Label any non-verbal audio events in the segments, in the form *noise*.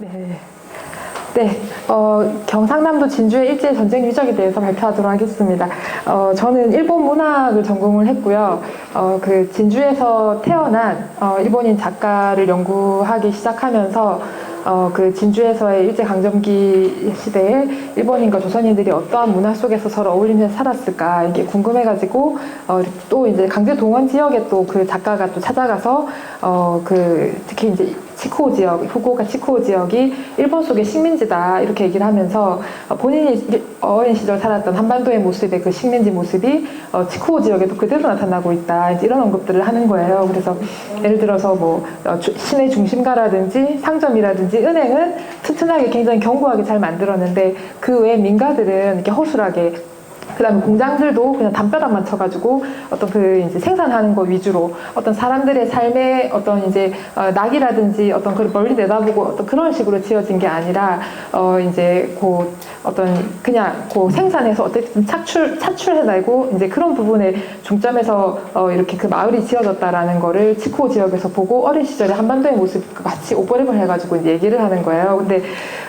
네. 네, 어, 경상남도 진주의 일제 전쟁 유적에 대해서 발표하도록 하겠습니다. 어, 저는 일본 문학을 전공을 했고요. 어, 그 진주에서 태어난 어, 일본인 작가를 연구하기 시작하면서 어, 그 진주에서의 일제 강점기 시대에 일본인과 조선인들이 어떠한 문화 속에서 서로 어울리면서 살았을까 이게 궁금해가지고 어, 또 이제 강제 동원 지역에 또 그 작가가 또 찾아가서 어, 그 특히 이제 치코 지역, 후쿠오카 치코 지역이 일본 속의 식민지다 이렇게 얘기를 하면서 어, 본인이 일- 어린 시절 살았던 한반도의 모습의 그 식민지 모습이 어, 치코 지역에도 그대로 나타나고 있다 이런 언급들을 하는 거예요. 그래서 예를 들어서 뭐 어, 주- 시내 중심가라든지 상점이라든지 은행은 튼튼하게 굉장히 견고하게 잘 만들었는데 그 외 민가들은 이렇게 허술하게 그다음에 공장들도 그냥 담벼락만 쳐가지고 어떤 그 이제 생산하는 거 위주로 어떤 사람들의 삶의 어떤 이제 어, 낙이라든지 어떤 걸 멀리 내다보고 어떤 그런 식으로 지어진 게 아니라 어 이제 그 어떤 그냥 그 생산해서 어쨌든 착출 차출해내고 이제 그런 부분에 중점에서 어 이렇게 그 마을이 지어졌다라는 거를 치코 지역에서 보고 어린 시절에 한반도의 모습 같이 오버랩을 해가지고 얘기를 하는 거예요. 근데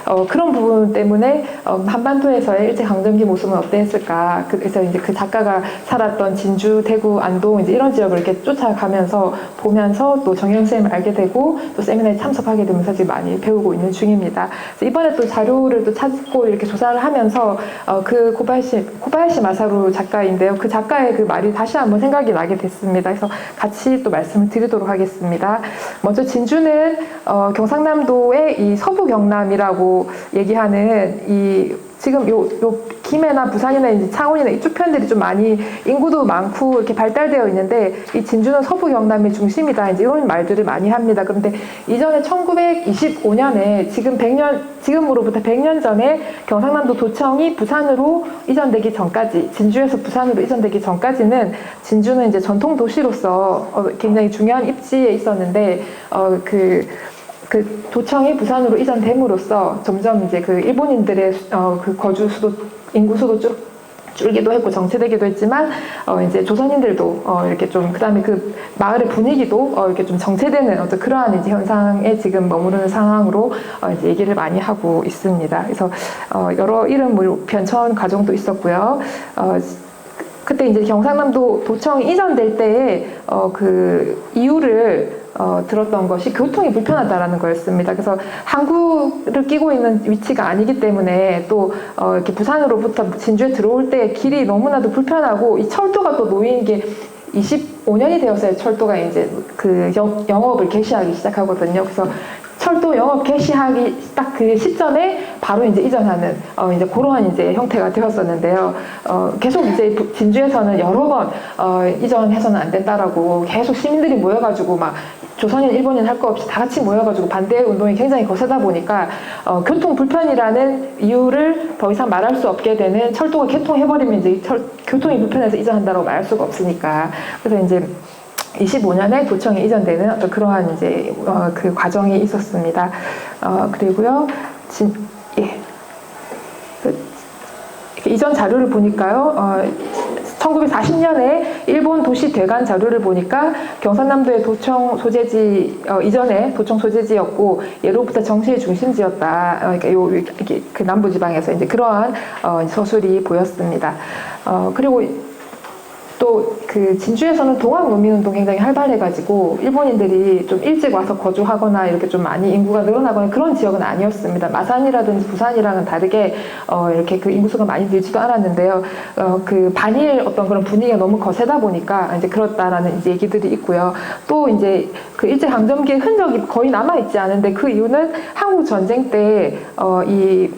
어 그런 부분 때문에 어 한반도에서의 일제 강점기 모습은 어땠을까? 그래서 이제 그 작가가 살았던 진주, 대구, 안동 이제 이런 지역을 이렇게 쫓아가면서 보면서 또 정영 쌤을 알게 되고 또 세미나에 참석하게 되면서 지금 많이 배우고 있는 중입니다. 그래서 이번에 또 자료를 또 찾고 이렇게 조사를 하면서 어, 그 고바야시 고바야시 마사루 작가인데요. 그 작가의 그 말이 다시 한번 생각이 나게 됐습니다. 그래서 같이 또 말씀을 드리도록 하겠습니다. 먼저 진주는 어, 경상남도의 이 서부 경남이라고 얘기하는 이 지금 요, 요 김해나 부산이나 이제 창원이나 이쪽 편들이 좀 많이 인구도 많고 이렇게 발달되어 있는데 이 진주는 서부 경남의 중심이다 이제 이런 말들을 많이 합니다. 그런데 이전에 1925년에 지금 100년 지금으로부터 100년 전에 경상남도 도청이 부산으로 이전되기 전까지 진주에서 부산으로 이전되기 전까지는 진주는 이제 전통 도시로서 어, 굉장히 중요한 입지에 있었는데 어그 그 도청이 부산으로 이전됨으로써 점점 이제 그 일본인들의 수- 어, 그 거주 수도 인구 수도 쭉 줄기도 했고 정체되기도 했지만 어 이제 조선인들도 어 이렇게 좀 그다음에 그 마을의 분위기도 어 이렇게 좀 정체되는 어떤 그러한 이제 현상에 지금 머무르는 상황으로 어 이제 얘기를 많이 하고 있습니다. 그래서 어 여러 이름 뭐 변천 과정도 있었고요. 어 그때 이제 경상남도 도청이 이전될 때에 어 그 이유를 어, 들었던 것이 교통이 불편하다라는 거였습니다. 그래서 항구를 끼고 있는 위치가 아니기 때문에 또 어, 이렇게 부산으로부터 진주에 들어올 때 길이 너무나도 불편하고 이 철도가 또 놓인 게 25년이 되어서야 철도가 이제 그 영, 영업을 개시하기 시작하거든요. 그래서 철도 영업 개시하기 딱 그 시점에 바로 이제 이전하는 어 이제 그러한 이제 형태가 되었었는데요. 어 계속 이제 부- 진주에서는 여러 번 어 이전해서는 안 된다라고 계속 시민들이 모여가지고 막 조선인 일본인 할 거 없이 다 같이 모여가지고 반대 운동이 굉장히 거세다 보니까 어 교통 불편이라는 이유를 더 이상 말할 수 없게 되는 철도가 개통해버리면 이제 철, 교통이 불편해서 이전한다고 말할 수가 없으니까 그래서 이제 25년에 도청에 이전되는 어떤 그러한 이제 어, 그 과정이 있었습니다. 어, 그리고요, 진, 예. 그, 이전 자료를 보니까요, 어, 1940년에 일본 도시 대관 자료를 보니까 경상남도의 도청 소재지 어, 이전에 도청 소재지였고 예로부터 정치의 중심지였다. 어, 그러니까 요 이렇게 그 남부 지방에서 이제 그러한 어, 서술이 보였습니다. 어, 그리고 또 그 진주에서는 동학 농민운동 굉장히 활발해가지고 일본인들이 좀 일찍 와서 거주하거나 이렇게 좀 많이 인구가 늘어나거나 그런 지역은 아니었습니다. 마산이라든지 부산이랑은 다르게 어 이렇게 그 인구수가 많이 늘지도 않았는데요. 어 그 반일 어떤 그런 분위기가 너무 거세다 보니까 이제 그렇다라는 이제 얘기들이 있고요. 또 이제 그 일제 강점기의 흔적이 거의 남아 있지 않은데 그 이유는 한국 전쟁 때어이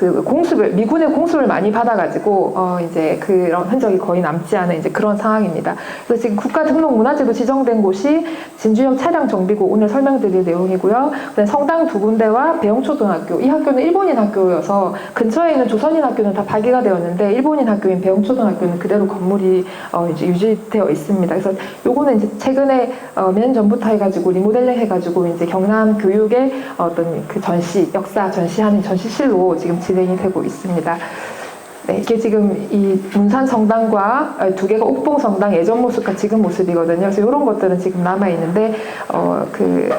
그 공습을 미군의 공습을 많이 받아가지고 어 이제 그런 흔적이 거의 남지 않은 이제 그런 상황입니다. 그래서 지금 국가등록문화재로 지정된 곳이 진주역 차량 정비고 오늘 설명드릴 내용이고요. 그다음에 성당 두 군데와 배영초등학교 이 학교는 일본인 학교여서 근처에 있는 조선인 학교는 다 파기가 되었는데 일본인 학교인 배영초등학교는 그대로 건물이 어 이제 유지되어 있습니다. 그래서 요거는 이제 최근에 어몇년 전부터 해가지고 리모델링 해가지고 이제 경남 교육의 어떤 그 전시 역사 전시하는 전시실로 지금 진행이 되고 있습니다. 네, 이게 지금 이 문산 성당과 어, 두 개가 옥봉 성당 예전 모습과 지금 모습이거든요. 그래서 이런 것들은 지금 남아 있는데 어 그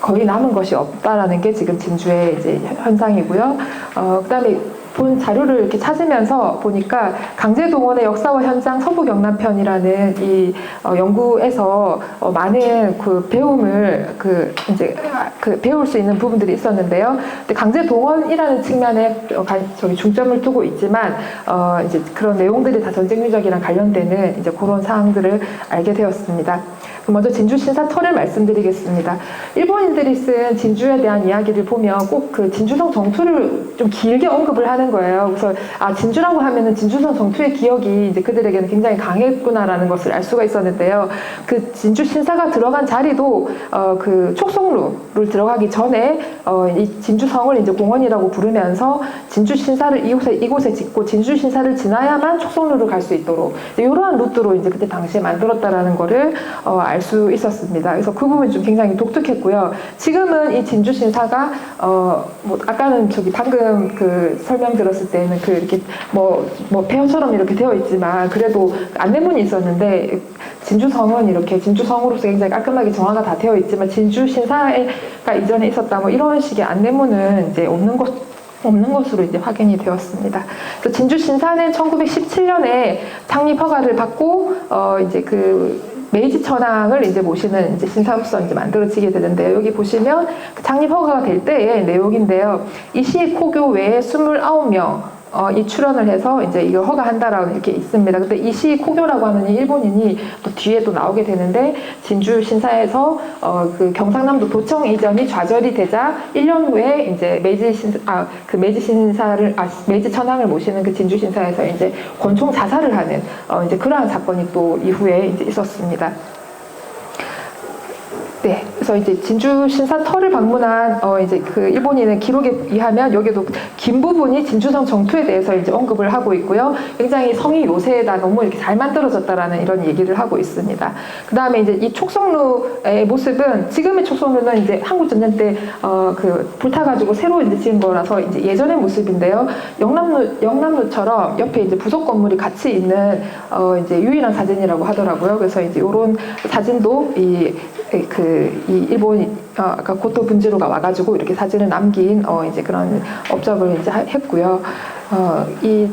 거의 남은 것이 없다라는 게 지금 진주의 이제 현상이고요. 어, 그다음에 본 자료를 이렇게 찾으면서 보니까 강제 동원의 역사와 현장 서부 경남 편이라는 이 어, 연구에서 어, 많은 그 배움을 그 이제 그 배울 수 있는 부분들이 있었는데요. 근데 강제 동원이라는 측면에 어, 가- 저기 중점을 두고 있지만 어, 이제 그런 내용들이 다 전쟁 유적이랑 관련되는 이제 그런 사항들을 알게 되었습니다. 그럼 먼저 진주 신사터를 말씀드리겠습니다. 일본인들이 쓴 진주에 대한 이야기를 보면 꼭 그 진주성 정투를 좀 길게 언급을 하는 거예요. 그래서 아 진주라고 하면은 진주성 정투의 기억이 이제 그들에게는 굉장히 강했구나라는 것을 알 수가 있었는데요. 그 진주 신사가 들어간 자리도 어 그 촉성루를 들어가기 전에 어 이 진주성을 이제 공원이라고 부르면서 진주 신사를 이곳에 이곳에 짓고 진주 신사를 지나야만 촉성루를 갈 수 있도록 이러한 루트로 이제 그때 당시에 만들었다라는 거를 어, 알수 있었습니다. 그래서 그 부분이 좀 굉장히 독특했고요. 지금은 이 진주 신사가 어, 뭐 아까는 저기 방금 그 설명 들었을 때는 그 이렇게 뭐, 뭐 폐허처럼 이렇게 되어 있지만 그래도 안내문이 있었는데 진주성은 이렇게 진주성으로서 굉장히 깔끔하게 정화가 다 되어 있지만 진주 신사가 이전에 있었다 뭐 이런 식의 안내문은 이제 없는 것 없는 것으로 이제 확인이 되었습니다. 그래서 진주 신사는 1917년에 창립 허가를 받고 어 이제 그 메이지 천황을 이제 모시는 이제 신사로서 이제 만들어지게 되는데요. 여기 보시면 그 창립 허가가 될 때의 내용인데요. 이시 코교 외에 29명 어, 이 출연을 해서 이제 이걸 허가한다라고 이렇게 있습니다. 근데 이시 코교라고 하는 이 일본인이 또 뒤에 또 나오게 되는데 진주 신사에서 어, 그 경상남도 도청 이전이 좌절이 되자 1년 후에 이제 메이지 신 아그 메이지 신사를 아 메이지 천황을 모시는 그 진주 신사에서 이제 권총 자살을 하는 어, 이제 그러한 사건이 또 이후에 이제 있었습니다. 네, 그래서 이제 진주 신사터를 방문한 어 이제 그 일본인의 기록에 의하면 여기도 긴 부분이 진주성 정투에 대해서 이제 언급을 하고 있고요. 굉장히 성이 요새에다 너무 이렇게 잘 만들어졌다라는 이런 얘기를 하고 있습니다. 그 다음에 이제 이 촉성루의 모습은 지금의 촉성루는 이제 한국 전쟁 때 어 그 불타가지고 새로 이제 지은 거라서 이제 예전의 모습인데요. 영남루 영남루처럼 옆에 이제 부속 건물이 같이 있는 어 이제 유일한 사진이라고 하더라고요. 그래서 이제 이런 사진도 이그 이 일본 어, 아까 고토 분지로가 와가지고 이렇게 사진을 남긴 어 이제 그런 업적을 이제 하- 했고요. 어 이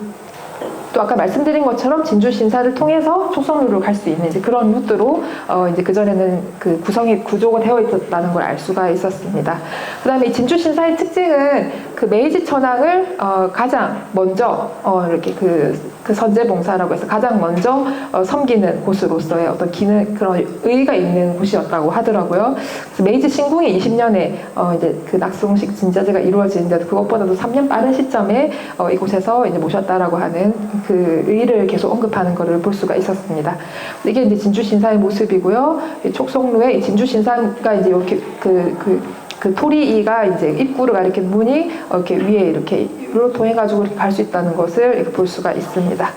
또 아까 말씀드린 것처럼 진주 신사를 통해서 촉성루로 갈 수 있는 이제 그런 루트로 어 이제 그 전에는 그 구성이 구조가 되어 있었다는 걸 알 수가 있었습니다. 그다음에 이 진주 신사의 특징은 그 메이지 천황을 어 가장 먼저 어 이렇게 그, 그 선제봉사라고 해서 가장 먼저 어 섬기는 곳으로서의 어떤 기능 그런 의의가 있는 곳이었다고 하더라고요. 그래서 메이지 신궁이 20년에 어 이제 그 낙송식 진자제가 이루어지는데 그것보다도 3년 빠른 시점에 어 이곳에서 이제 모셨다라고 하는 그 의의를 계속 언급하는 것을 볼 수가 있었습니다. 이게 이제 진주 신사의 모습이고요. 이 촉성루에 이 진주 신사가 이제 이렇게 그, 그, 그 토리이가 이제 입구가 이렇게 문이 어, 이렇게 위에 이렇게 로 통해 가지고 갈수 있다는 것을 이렇게 볼 수가 있습니다.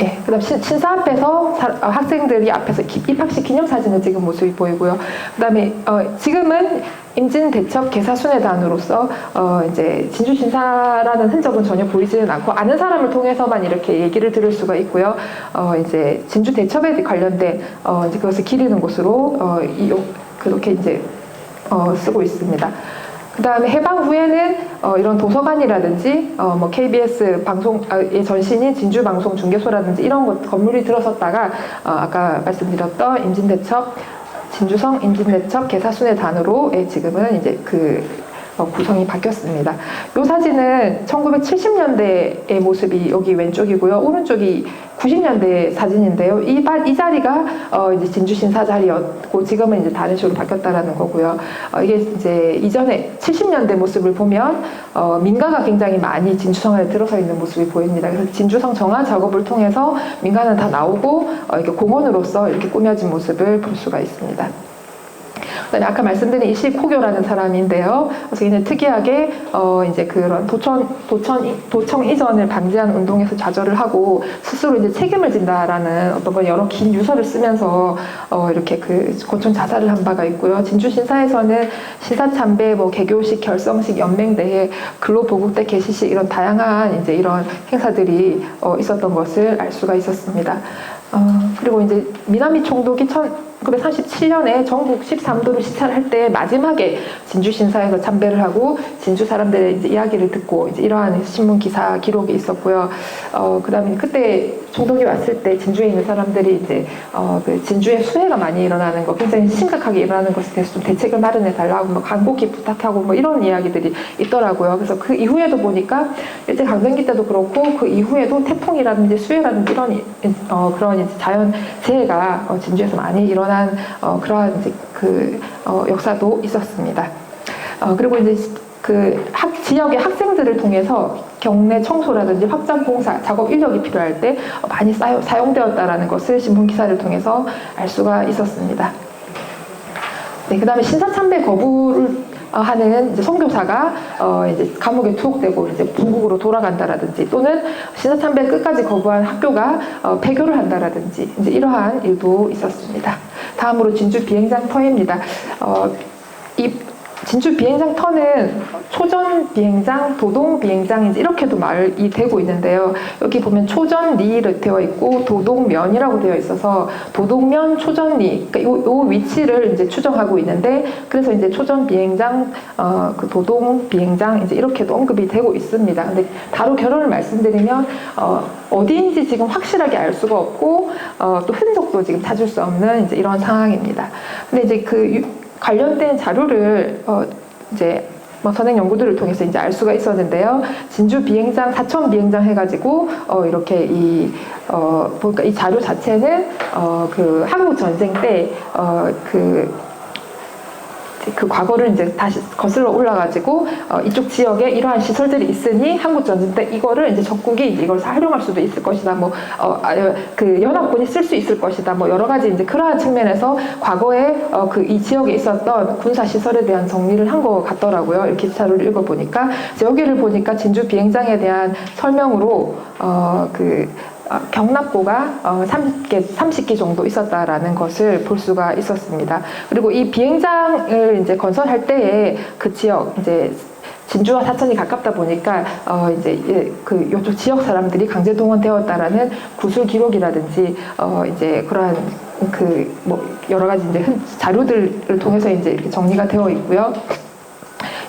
예, 그다음 신, 신사 앞에서 사- 어, 학생들이 앞에서 기- 입학식 기념 사진을 찍은 모습이 보이고요. 그다음에 어, 지금은 임진 대첩 개사순회 단으로서 어, 이제 진주 신사라는 흔적은 전혀 보이지는 않고 아는 사람을 통해서만 이렇게 얘기를 들을 수가 있고요. 어, 이제 진주 대첩에 관련된 어, 이제 그것을 기리는 곳으로 어, 이, 요- 그렇게 이제 어, 쓰고 있습니다. 그 다음에 해방 후에는 어, 이런 도서관이라든지 어, 뭐 KBS 방송의 전신인 진주방송 중개소라든지 이런 것, 건물이 들어섰다가 어, 아까 말씀드렸던 임진대첩, 진주성 임진대첩 개사순회 단으로 예, 지금은 이제 그 어, 구성이 바뀌었습니다. 이 사진은 1970년대의 모습이 여기 왼쪽이고요. 오른쪽이 90년대 사진인데요. 이, 바- 이 자리가 어, 이제 진주신사 자리였고 지금은 이제 다른 식으로 바뀌었다라는 거고요. 어, 이게 이제 이전에 70년대 모습을 보면 어, 민가가 굉장히 많이 진주성에 들어서 있는 모습이 보입니다. 그래서 진주성 정화 작업을 통해서 민가는 다 나오고 어, 이렇게 공원으로서 이렇게 꾸며진 모습을 볼 수가 있습니다. 그다음에 아까 말씀드린 이시 코교라는 사람인데요. 그래서 특이하게 어 이제 그런 도천 도천 도청 이전을 방지하는 운동에서 좌절을 하고 스스로 이제 책임을 진다라는 어떤 걸 여러 긴 유서를 쓰면서 어 이렇게 그 고총 자살을 한 바가 있고요. 진주 신사에서는 신사 참배, 뭐 개교식, 결성식, 연맹 대회, 근로 보국대 개시식 이런 다양한 이제 이런 행사들이 어 있었던 것을 알 수가 있었습니다. 어, 그리고 이제 미나미 총독이 천, 1937년에 전국 13도를 시찰을 할때 마지막에 진주 신사에서 참배를 하고 진주 사람들의 이야기를 듣고 이러한 신문 기사 기록이 있었고요. 어, 그다음에 그때 총독이 왔을 때 진주에 있는 사람들이 이제 어, 그 진주에 수해가 많이 일어나는 거 굉장히 심각하게 일어나는 것에 대해서 좀 대책을 마련해 달라고 뭐 간곡히 부탁하고 뭐 이런 이야기들이 있더라고요. 그래서 그 이후에도 보니까 일제 강점기 때도 그렇고 그 이후에도 태풍이라든지 수해라든지 이런 이- 어, 그런 자연 재해가 어, 진주에서 많이 일어 난 어, 그러한 이제 그 어, 역사도 있었습니다. 어, 그리고 이제 그 학, 지역의 학생들을 통해서 경내 청소라든지 확장 공사 작업 인력이 필요할 때 어, 많이 사용, 사용되었다라는 것을 신문 기사를 통해서 알 수가 있었습니다. 네, 그다음에 신사 참배 거부를 어, 하는 이제 선교사가 어, 이제 감옥에 투옥되고 이제 bun국으로 돌아간다라든지 또는 신사 참배 끝까지 거부한 학교가 어, 폐교를 한다라든지 이제 이러한 일도 있었습니다. 다음으로 진주 비행장 터입니다. 어, 이 진주 비행장 터는 초전 비행장, 도동 비행장 이제 이렇게도 말이 되고 있는데요. 여기 보면 초전리 되어 있고 도동면이라고 되어 있어서 도동면 초전리 그러니까 요, 요 위치를 이제 추정하고 있는데 그래서 이제 초전 비행장, 어, 그 도동 비행장 이제 이렇게도 언급이 되고 있습니다. 근데 바로 결론을 말씀드리면 어, 어디인지 지금 확실하게 알 수가 없고 어, 또 흔적도 지금 찾을 수 없는 이제 이런 상황입니다. 근데 이제 그 유- 관련된 자료를 어 이제 뭐 선행 연구들을 통해서 이제 알 수가 있었는데요. 진주 비행장, 사천 비행장 해가지고 어 이렇게 이 어 보니까 이 자료 자체는 어그 한국 전쟁 때어그 그 과거를 이제 다시 거슬러 올라가지고 어, 이쪽 지역에 이러한 시설들이 있으니 한국 전쟁 때 이거를 이제 적국이 이제 이걸 활용할 수도 있을 것이다. 뭐어그 연합군이 쓸 수 있을 것이다. 뭐 여러 가지 이제 그러한 측면에서 과거에 어, 그 이 지역에 있었던 군사 시설에 대한 정리를 한 것 같더라고요. 이렇게 자료를 읽어 보니까 여기를 보니까 진주 비행장에 대한 설명으로 어그 어, 경납고가 어, 30개, 30기 정도 있었다라는 것을 볼 수가 있었습니다. 그리고 이 비행장을 이제 건설할 때에 그 지역, 이제 진주와 사천이 가깝다 보니까 어 이제 예, 그 요쪽 지역 사람들이 강제 동원되었다라는 구술 기록이라든지 어 이제 그러한 그 뭐 여러 가지 이제 흔- 자료들을 통해서 이제 이렇게 정리가 되어 있고요.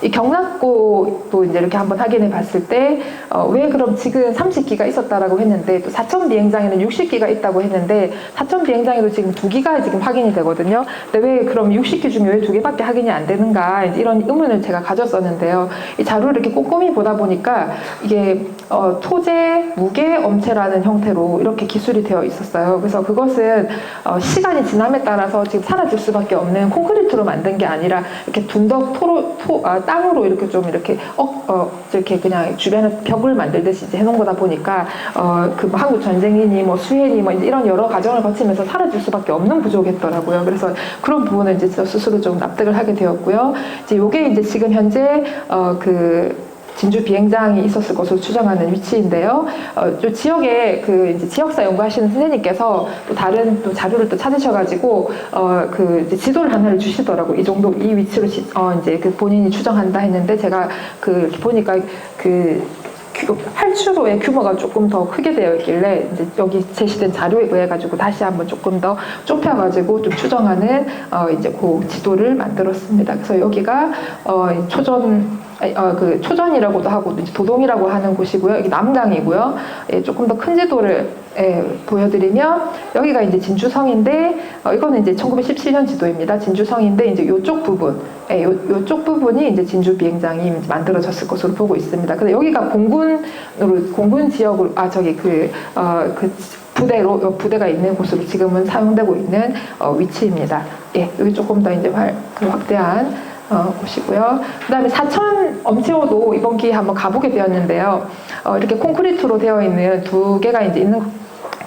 이 경락고도 이제 이렇게 한번 확인해 봤을 때, 어, 왜 그럼 지금 30기가 있었다라고 했는데, 또 사천 비행장에는 60기가 있다고 했는데, 사천 비행장에도 지금 두 기가 지금 확인이 되거든요. 근데 왜 그럼 60기 중에 왜두 개밖에 확인이 안 되는가, 이런 의문을 제가 가졌었는데요. 이 자료를 이렇게 꼼꼼히 보다 보니까, 이게, 어, 토제, 무게, 엄체라는 형태로 이렇게 기술이 되어 있었어요. 그래서 그것은, 어, 시간이 지남에 따라서 지금 사라질 수밖에 없는 콘크리트로 만든 게 아니라, 이렇게 둔덕 토로, 토, 아, 땅으로 이렇게 좀 이렇게 어, 어 이렇게 그냥 주변에 벽을 만들듯이 이제 해놓은 거다 보니까 어그 뭐 한국 전쟁이니 뭐 수해니 뭐 이런 여러 과정을 거치면서 사라질 수밖에 없는 구조겠더라고요. 그래서 그런 부분은 이제 저 스스로 좀 납득을 하게 되었고요. 이제 요게 이제 지금 현재 어그 진주 비행장이 있었을 것으로 추정하는 위치인데요. 어, 요 지역에 그 이제 지역사 연구하시는 선생님께서 또 다른 또 자료를 또 찾으셔가지고 어, 그 지도를 하나를 주시더라고. 이 정도 이 위치로 지- 어, 이제 그 본인이 추정한다 했는데 제가 그 이렇게 보니까 그 규- 활주로의 규모가 조금 더 크게 되어 있길래 이제 여기 제시된 자료에 의해 가지고 다시 한번 조금 더 좁혀 가지고 좀 추정하는 어 이제 그 지도를 만들었습니다. 그래서 여기가 어 초전 어, 그 초전이라고도 하고 이제 도동이라고 하는 곳이고요. 여기 남강이고요. 예, 조금 더 큰 지도를 예, 보여드리면 여기가 이제 진주성인데 어, 이거는 이제 1917년 지도입니다. 진주성인데 이제 이쪽 부분, 예, 요, 요쪽 부분이 이제 진주 비행장이 이제 만들어졌을 것으로 보고 있습니다. 근데 여기가 공군으로 공군 지역으로 아 저기 그 어, 그 부대로 요 부대가 있는 곳으로 지금은 사용되고 있는 어, 위치입니다. 예, 여기 조금 더 이제 활, 그 확대한 어, 곳이고요. 그 다음에 사천 엄체호도 이번 기회에 한번 가보게 되었는데요. 어, 이렇게 콘크리트로 되어 있는 두 개가 이제 있는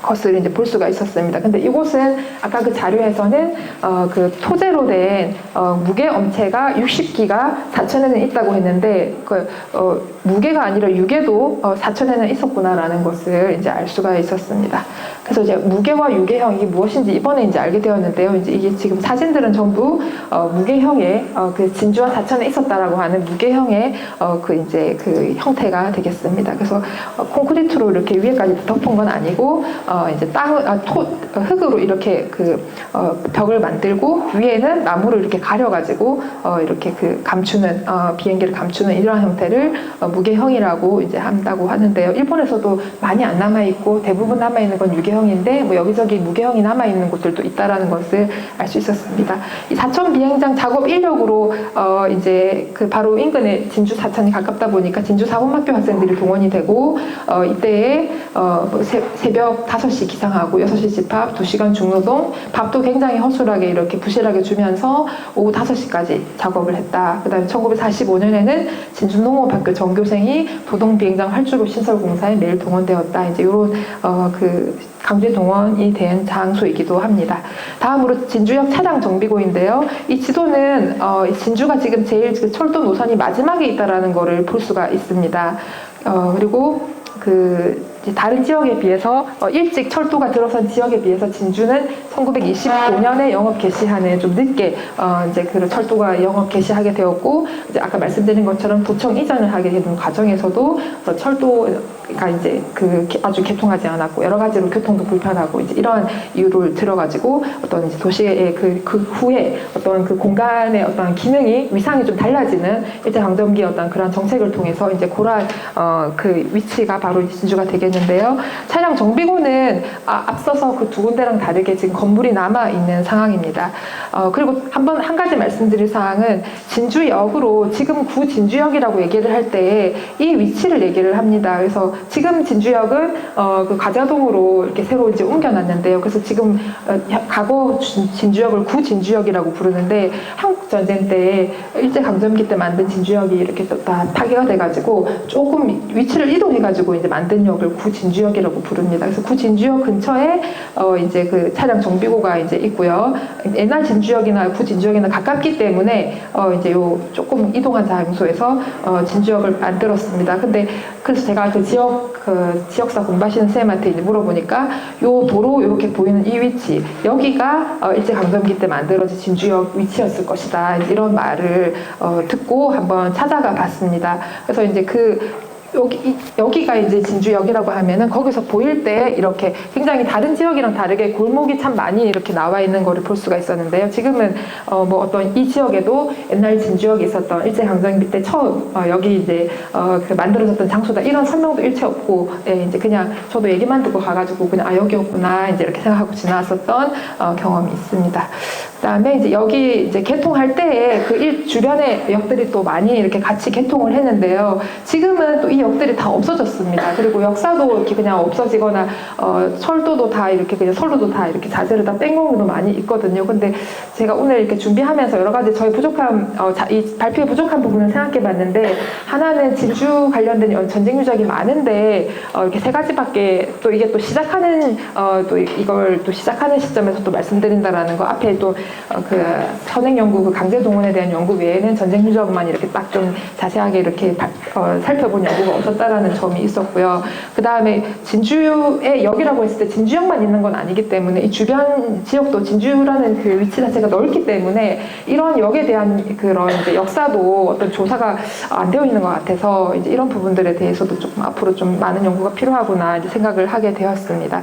것을 이제 볼 수가 있었습니다. 근데 이곳은 아까 그 자료에서는 어, 그 토제로 된 어, 무게 엄체가 60기가 사천에는 있다고 했는데 그 어, 무게가 아니라 유게도 어, 사천에는 있었구나라는 것을 이제 알 수가 있었습니다. 그래서 이제 무게와 유게형이 무엇인지 이번에 이제 알게 되었는데요. 이제 이게 지금 사진들은 전부 어, 무게형의 어, 그 진주와 사천에 있었다라고 하는 무게형의 어, 그 이제 그 형태가 되겠습니다. 그래서 어, 콘크리트로 이렇게 위에까지 덮은 건 아니고 어, 어, 이제 땅, 아, 토, 어, 흙으로 이렇게 그 어, 벽을 만들고 위에는 나무를 이렇게 가려가지고 어, 이렇게 그 감추는 어, 비행기를 감추는 이러한 형태를 어, 무게형이라고 이제 한다고 하는데요. 일본에서도 많이 안 남아 있고 대부분 남아 있는 건 유계형 인데 뭐 여기저기 무게형이 남아 있는 곳들도 있다라는 것을 알 수 있었습니다. 이 사천 비행장 작업 인력으로 어, 이제 그 바로 인근에 진주 사천이 가깝다 보니까 진주 사범학교 학생들이 동원이 되고 어, 이때에 어, 뭐 새, 새벽 5시 기상하고 6시 집합, 2시간 중노동, 밥도 굉장히 허술하게 이렇게 부실하게 주면서 오후 5시까지 작업을 했다. 그 다음에 1945년에는 진주 농업학교 전교생이 도동 비행장 활주로 시설 공사에 매일 동원되었다. 이제 이런 어, 그 강제 동원이 된 장소이기도 합니다. 다음으로 진주역 차량 정비고인데요. 이 지도는 어, 이 진주가 지금 제일 그 철도 노선이 마지막에 있다라는 것을 볼 수가 있습니다. 어, 그리고 그 다른 지역에 비해서 어, 일찍 철도가 들어선 지역에 비해서 진주는 1925년에 영업 개시한해 좀 늦게 어, 이제 그 철도가 영업 개시하게 되었고 이제 아까 말씀드린 것처럼 도청 이전을 하게 되는 과정에서도 어, 철도가 이제 그 개- 아주 개통하지 않았고 여러 가지로 교통도 불편하고 이제 이런 이유를 들어가지고 어떤 이제 도시의 그, 그 후에 어떤 그 공간의 어떤 기능이 위상이 좀 달라지는 일제 강점기 어떤 그런 정책을 통해서 이제 고란 어, 그 위치가 바로 이 진주가 되겠는 데요. 차량 정비고는 아, 앞서서 그 두 군데랑 다르게 지금 건물이 남아 있는 상황입니다. 어, 그리고 한번 한 가지 말씀드릴 사항은 진주역으로 지금 구 진주역이라고 얘기를 할 때 이 위치를 얘기를 합니다. 그래서 지금 진주역은 어, 그 가자동으로 이렇게 새로 이제 옮겨놨는데요. 그래서 지금 어, 과거 진- 진주역을 구 진주역이라고 부르는데 한국 전쟁 때 일제 강점기 때 만든 진주역이 이렇게 또다 파괴가 돼가지고 조금 위치를 이동해가지고 이제 만든 역을 구 진주역이라고 부릅니다. 그래서 구 진주역 근처에 어 이제 그 차량 정비고가 이제 있고요. 옛날 진주역이나 구 진주역이나 가깝기 때문에 어 이제 요 조금 이동한 장소에서 어 진주역을 만들었습니다. 근데 그래서 제가 그 지역 그 지역사 공부하시는 쌤한테 이제 물어보니까 요 도로 이렇게 보이는 이 위치 여기가 어 일제 강점기 때 만들어진 진주역 위치였을 것이다 이런 말을 어 듣고 한번 찾아가 봤습니다. 그래서 이제 그 여기 이- 여기가 이제 진주역이라고 하면은 거기서 보일 때 이렇게 굉장히 다른 지역이랑 다르게 골목이 참 많이 이렇게 나와 있는 거를 볼 수가 있었는데요. 지금은 어 뭐 어떤 이 지역에도 옛날 진주역에 있었던 일제 강점기 때 처음 어 여기 이제 어 그 만들어졌던 장소다 이런 설명도 일체 없고 예, 이제 그냥 저도 얘기만 듣고 가가지고 그냥 아 여기였구나 이제 이렇게 생각하고 지나왔었던 어 경험이 있습니다. 그다음에 이제 여기 이제 개통할 때에 그 일 주변의 역들이 또 많이 이렇게 같이 개통을 했는데요. 지금은 또이 역들이 다 없어졌습니다. 그리고 역사도 이렇게 그냥 없어지거나 어, 철도도 다 이렇게 그냥 선로도 다 이렇게 자재를 다 뺀 경우도 많이 있거든요. 근데 제가 오늘 이렇게 준비하면서 여러 가지 저희 부족한 어, 자, 이 발표에 부족한 부분을 생각해봤는데 하나는 진주 관련된 연- 전쟁 유적이 많은데 어, 이렇게 세 가지밖에 또 이게 또 시작하는 어, 또 이걸 또 시작하는 시점에서 또 말씀드린다라는 거 앞에 또그 선행 연구 그 강제 동원에 대한 연구 외에는 전쟁 유적만 이렇게 딱 좀 자세하게 이렇게 바- 어, 살펴본 연구 가 없었다라는 점이 있었고요. 그 다음에 진주의 역이라고 했을 때 진주역만 있는 건 아니기 때문에 이 주변 지역도 진주라는 그 위치 자체가 넓기 때문에 이런 역에 대한 그런 이제 역사도 어떤 조사가 안 되어 있는 것 같아서 이제 이런 부분들에 대해서도 조금 앞으로 좀 많은 연구가 필요하구나 이제 생각을 하게 되었습니다.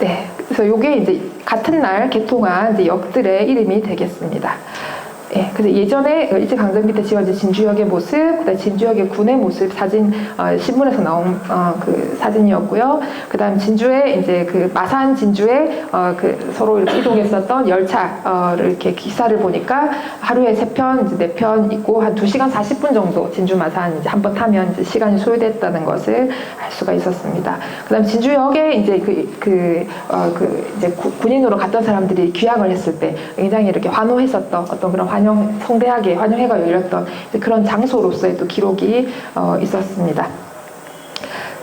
네, 그래서 이게 이제 같은 날 개통한 이제 역들의 이름이 되겠습니다. 예, 그래서 예전에 일제 강점기 때 지어진 진주역의 모습, 그다음 진주역의 군의 모습 사진 어, 신문에서 나온 어, 그 사진이었고요. 그다음 진주에 이제 그 마산 진주에 어, 그 서로 이렇게 이동했었던 열차를 이렇게 기사를 보니까 하루에 세 편, 이제 네 편 있고 한 2시간 40분 정도 진주 마산 이제 한 번 타면 이제 시간이 소요됐다는 것을 알 수가 있었습니다. 그다음 진주역에 이제 그, 그, 어, 그 이제 구- 군인으로 갔던 사람들이 귀향을 했을 때 굉장히 이렇게 환호했었던 어떤 그런 환영 성대하게 환영회가 열렸던 그런 장소로서의 또 기록이 어, 있었습니다.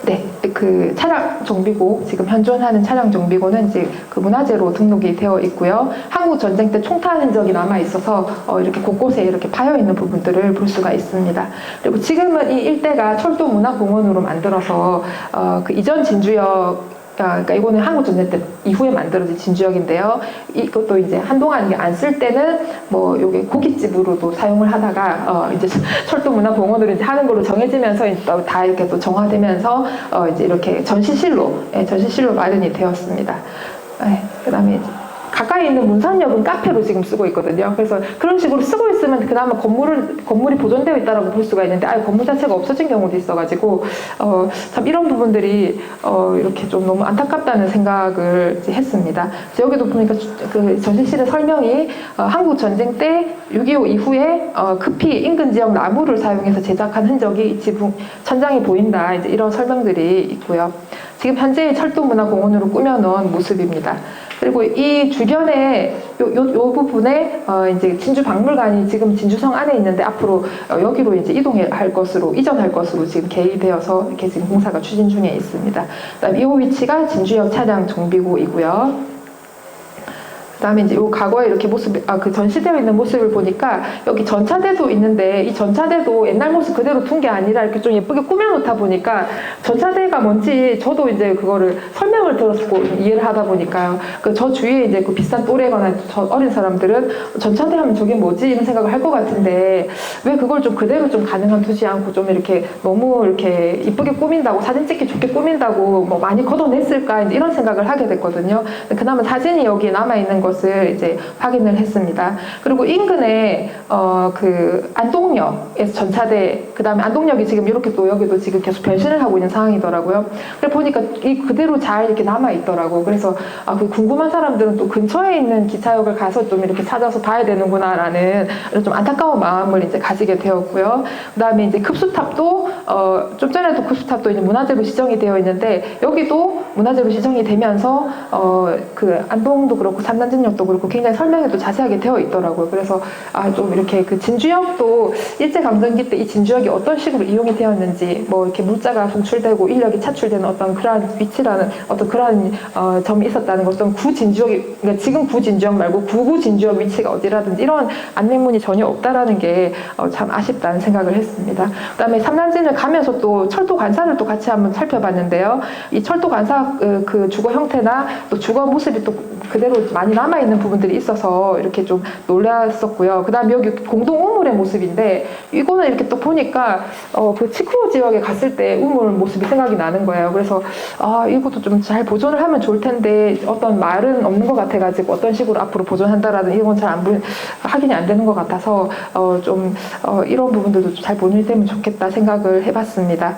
네, 그 차량 정비고 지금 현존하는 차량 정비고는 이제 그 문화재로 등록이 되어 있고요. 한국 전쟁 때 총탄 흔적이 남아 있어서 어, 이렇게 곳곳에 이렇게 파여 있는 부분들을 볼 수가 있습니다. 그리고 지금은 이 일대가 철도 문화공원으로 만들어서 어, 그 이전 진주역 그러니까 이거는 한국 전쟁 때 이후에 만들어진 진주역인데요. 이것도 이제 한동안 안 쓸 때는 뭐 요게 고깃집으로도 사용을 하다가 어 이제 *laughs* 철도문화공원으로 이제 하는 걸로 정해지면서 이제 또다 이렇게 또 정화되면서 어 이제 이렇게 전시실로 예, 전시실로 마련이 되었습니다. 예, 그다음에 이제 가까이 있는 문산역은 카페로 지금 쓰고 있거든요. 그래서 그런 식으로 쓰고 있으면 그나마 건물을 건물이 보존되어 있다라고 볼 수가 있는데 아예 건물 자체가 없어진 경우도 있어가지고 어, 참 이런 부분들이 어, 이렇게 좀 너무 안타깝다는 생각을 했습니다. 여기도 보니까 주- 그 전시실의 설명이 어, 한국 전쟁 때 6.25 이후에 어, 급히 인근 지역 나무를 사용해서 제작한 흔적이 이 지붕 천장에 보인다. 이제 이런 설명들이 있고요. 지금 현재 철도문화공원으로 꾸며놓은 모습입니다. 그리고 이 주변에 요, 요, 요 부분에 어, 이제 진주 박물관이 지금 진주성 안에 있는데 앞으로 어, 여기로 이제 이동할 것으로 이전할 것으로 지금 계획되어서 이렇게 지금 공사가 추진 중에 있습니다. 그다음 이 위치가 진주역 차량 정비구이고요. 그다음에 이제 요 과거에 이렇게 모습 아 그 전시되어 있는 모습을 보니까 여기 전차대도 있는데 이 전차대도 옛날 모습 그대로 둔 게 아니라 이렇게 좀 예쁘게 꾸며놓다 보니까 전차대가 뭔지 저도 이제 그거를 설명을 들었고 이해를 하다 보니까요. 그 저 주위에 이제 그 비싼 또래거나 저 어린 사람들은 전차대 하면 저게 뭐지 이런 생각을 할 것 같은데 왜 그걸 좀 그대로 좀 가능한 두지 않고 좀 이렇게 너무 이렇게 이쁘게 꾸민다고 사진 찍기 좋게 꾸민다고 뭐 많이 걷어냈을까 이런 생각을 하게 됐거든요. 그나마 사진이 여기 남아 있는 것을 이제 확인을 했습니다. 그리고 인근에 어 그 안동역에서 전차대 그다음에 안동역이 지금 이렇게 또 여기도 지금 계속 변신을 하고 있는 상황이더라고요. 그래 보니까 이 그대로 잘 이렇게 남아 있더라고. 그래서 아, 그 궁금한 사람들은 또 근처에 있는 기차역을 가서 좀 이렇게 찾아서 봐야 되는구나라는 좀 안타까운 마음을 이제 가지게 되었고요. 그다음에 이제 급수탑도 어, 좀 전에도 급수탑도 이제 문화재로 지정이 되어 있는데 여기도 문화재로 지정이 되면서 어, 그 안동도 그렇고 삼단진역도 그렇고 굉장히 설명이 또 자세하게 되어 있더라고요. 그래서 아, 좀 이렇게 그 진주역도 일제 강점기 때 이 진주역이 어떤 식으로 이용이 되었는지 뭐 이렇게 물자가 송출되고 인력이 차출되는 어떤 그러한 위치라는 어떤 그러한 어, 점이 있었다는 것, 어떤 구 진주역이 그러니까 지금 구 진주역 말고 구구 진주역 위치가 어디라든지 이런 안내문이 전혀 없다라는 게 어, 참 아쉽다는 생각을 했습니다. 그다음에 삼단진을 가면서 또 철도 관사를 또 같이 한번 살펴봤는데요. 이 철도 관사 그, 그 주거 형태나 또 주거 모습이 또 그대로 많이 남아 있는 부분들이 있어서 이렇게 좀 놀랐었고요. 그다음 에 여기 공동 우물의 모습인데 이거는 이렇게 또 보니까 어, 그 치쿠오 지역에 갔을 때 우물 모습이 생각이 나는 거예요. 그래서 아 이것도 좀 잘 보존을 하면 좋을 텐데 어떤 말은 없는 것 같아가지고 어떤 식으로 앞으로 보존한다라는 이런 건 잘안 확인이 안 되는 것 같아서 어, 좀 어, 이런 부분들도 잘 보존되면 좋겠다 생각을 해봤습니다.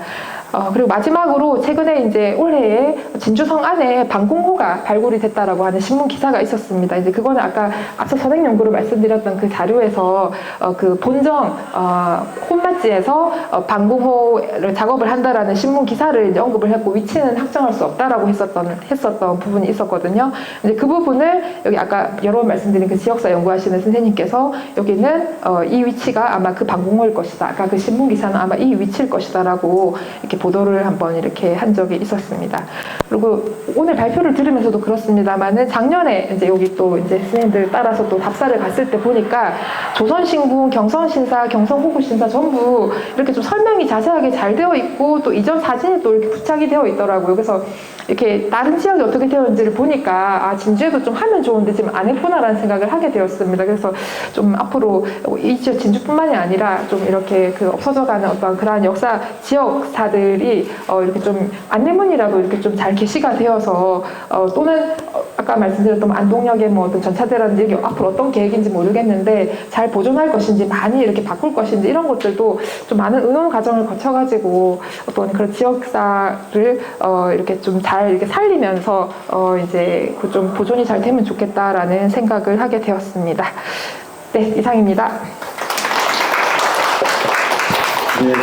어, 그리고 마지막으로 최근에 이제 올해에 진주성 안에 방공호가 발굴이 됐다라고 하는 신문 기사가 있었습니다. 이제 그거는 아까 앞서 선행 연구로 말씀드렸던 그 자료에서 어, 그 본정 어, 홈마지에서 어, 방공호를 작업을 한다라는 신문 기사를 이제 언급을 했고 위치는 확정할 수 없다라고 했었던 했었던 부분이 있었거든요. 이제 그 부분을 여기 아까 여러 번 말씀드린 그 지역사 연구하시는 선생님께서 여기는 어, 이 위치가 아마 그 방공호일 것이다. 아까 그 신문 기사는 아마 이 위치일 것이다라고 이렇게 보도를 한번 이렇게 한 적이 있었습니다. 그리고 오늘 발표를 들으면서도 그렇습니다만은 작년에 이제 여기 또 이제 선생님들 따라서 또 답사를 갔을 때 보니까 조선신궁, 경성신사, 경성호구신사 전부 이렇게 좀 설명이 자세하게 잘 되어 있고 또 이전 사진이 또 이렇게 부착이 되어 있더라고요. 그래서 이렇게 다른 지역이 어떻게 되었는지를 보니까 아 진주에도 좀 하면 좋은데 지금 안 했구나라는 생각을 하게 되었습니다. 그래서 좀 앞으로 이 지역 진주뿐만이 아니라 좀 이렇게 그 없어져가는 어떤 그러한 역사 지역사들이 어 이렇게 좀 안내문이라도 이렇게 좀 잘 게시가 되어서 어 또는 어 아까 말씀드렸던 안동역의 뭐 어떤 전차대라든지 앞으로 어떤 계획인지 모르겠는데 잘 보존할 것인지 많이 이렇게 바꿀 것인지 이런 것들도 좀 많은 의논 과정을 거쳐가지고 어떤 그런 지역사를 어 이렇게 좀잘 이렇게 살리면서 어 이제 그 좀 보존이 잘 되면 좋겠다라는 생각을 하게 되었습니다. 네 이상입니다. 네,